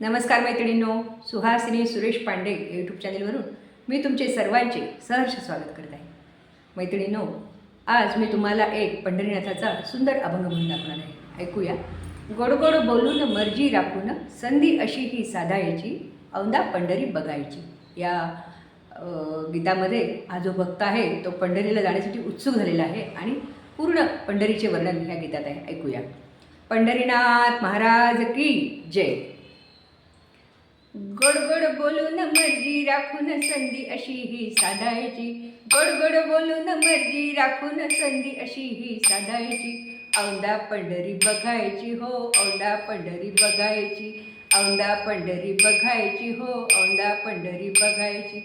नमस्कार मैत्रिणींनो सुहासिनी सुरेश पांडे यूट्यूब चॅनलवरून मी तुमचे सर्वांचे सहर्ष स्वागत करत आहे. मैत्रिणींनो आज मी तुम्हाला एक पंढरीनाथाचा सुंदर अभंग म्हणून दाखवणार आहे. ऐकूया. गोडगोड बोलून मर्जी राखून संधी अशी ही साधायची औंदा पंढरी बघायची. या गीतामध्ये हा जो भक्त आहे तो पंढरीला जाण्यासाठी उत्सुक झालेला आहे आणि पूर्ण पंढरीचे वर्णन ह्या गीतात आहे. ऐकूया. पंढरीनाथ महाराज की जय. गोड गोड बोलून मर्जी राखून संधी अशी ही साधायची. गोड गोड बोलून मर्जी राखून संधी अशी ही साधायची. औंदा पंढरी बघायची हो औंदा पंढरी बघायची. औंदा पंढरी बघायची हो औंदा पंढरी बघायची.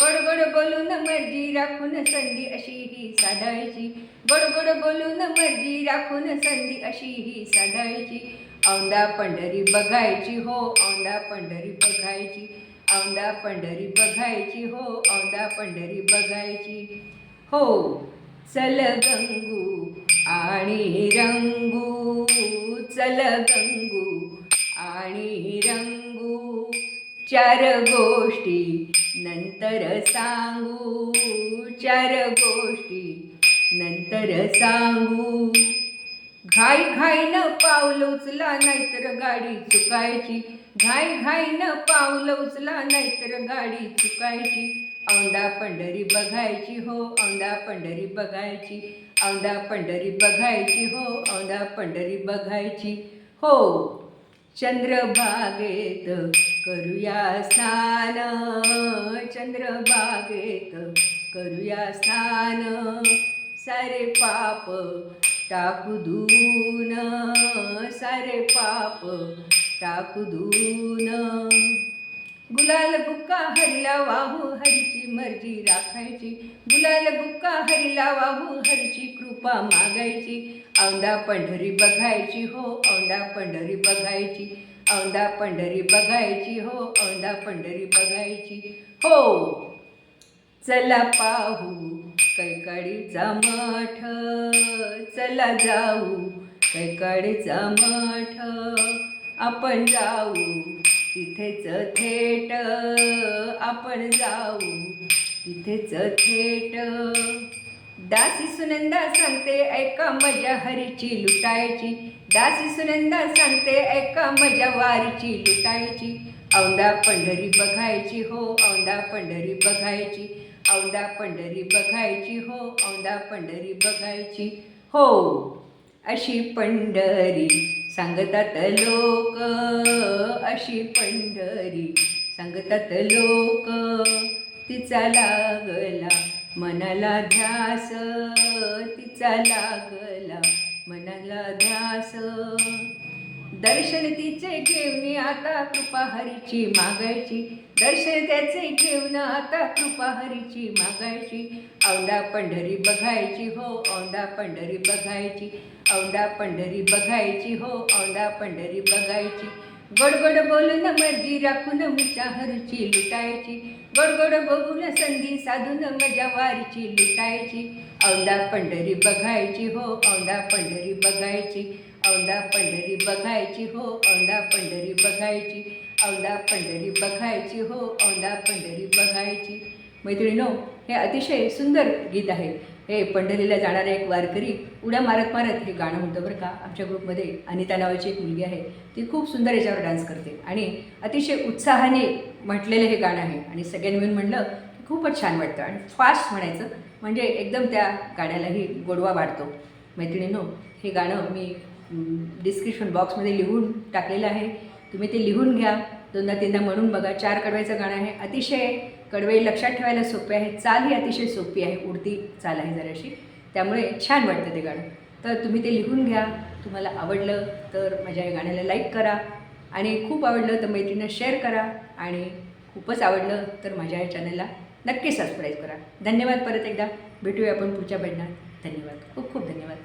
गोड गोड बोलून मर्जी राखून संधी अशी ही साधायची. गोड गोड बोलून मर्जी राखून संधी अशी ही साधायची. औंदा पंढरी बघायची हो औंदा पंढरी बघायची. औंदा पंढरी बघायची हो औंदा पंढरी बघायची. हो चल गंगू आणि रंगू चल गंगू आणि रंगू. चार गोष्टी नंतर सांगू चार गोष्टी नंतर सांगू. घाई घाईनं पाऊल उचला नाहीतर गाडी चुकायची. घाई घाईनं पाऊल उचला नाहीतर गाडी चुकायची. औंदा पंढरी बघायची हो औंदा पंढरी बघायची. औंदा पंढरी बघायची हो औंदा पंढरी बघायची. हो चंद्रभागेत करूया स्नान चंद्रभागेत करूया स्नान सारे पाप टाकू धुवून सारे पाप टाकू धुवून गुलाल बुक्का हरिला वाहू हो, हरीची मर्जी राखायची. गुलाल बुक्का हरिला वाहू हो, हरीची कृपा मागायची. औंदा पंढरी बघायची हो औंदा पंढरी बघायची. औंदा पंढरी बघायची हो औंदा पंढरी बघायची. हो चला पाहू. कैकाडीचा मठ चला जाऊ. कैकाडीचा मठ आपण जाऊ. तिथेच थेट आपण जाऊ. तिथेच थेट. दासी सुनंदा सांगते ऐका मजा हरीची लुटायची. दासी सुनंदा सांगते ऐका मजा वारीची लुटायची. औंदा पंढरी बघायची हो औंदा पंढरी बघायची. औंदा पंढरी बघायची हो औंदा पंढरी बघायची हो. अशी पंढरी सांगतात लोक अशी पंढरी सांगतात लोक. तिचा लागला मनाला ध्यास तिचा लागला मनाला ध्यास. दर्शन तिचे घेऊन आता कृपा हरीची मागायची. दर्शन त्याचे घेऊन आता कृपा हरीची मागायची. औंदा पंढरी बघायची हो औंदा पंढरी बघायची. औंदा पंढरी बघायची हो औंदा पंढरी बघायची. गोड गोड बोलून मर्जी राखून मुच्या हरीची लुटायची. गोड बघून संधी साधून मजा वारीची लुटायची. औंदा पंढरी बघायची हो औंदा पंढरी बघायची. औंदा पंढरी बघायची हो औंदा पंढरी बघायची. औंदा पंढरी बघायची हो औंदा पंढरी बघायची. मैत्रिणीनो हे अतिशय सुंदर गीत आहे. हे पंढरीला जाणारे एक वारकरी उड्या मारत मारत हे गाणं म्हणतं बरं का. आमच्या ग्रुपमध्ये अनिता नावाची एक मुलगी आहे. ती खूप सुंदर याच्यावर डान्स करते आणि अतिशय उत्साहाने म्हटलेलं हे गाणं आहे. आणि सगळ्यांनी मिळून म्हणलं की खूपच छान वाटतं आणि फास्ट म्हणायचं म्हणजे एकदम त्या गाण्यालाही गोडवा वाढतो. मैत्रिणीनो हे गाणं मी डिस्क्रिप्शन बॉक्समध्ये लिहून टाकलेलं आहे. तुम्ही ते लिहून घ्या. दोनदा तीनदा म्हणून बघा. चार कडव्याचं गाणं आहे. अतिशय कडवे लक्षात ठेवायला सोपे आहे. चाल ही अतिशय सोपी आहे. उडती चाल आहे जराशी. त्यामुळे छान वाटतं ते गाणं. तर तुम्ही ते लिहून घ्या. तुम्हाला आवडलं तर माझ्या या गाण्याला लाईक करा. आणि खूप आवडलं तर मैत्रिणींना शेअर करा. आणि खूपच आवडलं तर माझ्या या चॅनलला नक्की सबस्क्राईब करा. धन्यवाद परत एकदा. भेटूया आपण पुढच्या बदनात धन्यवाद. खूप खूप धन्यवाद.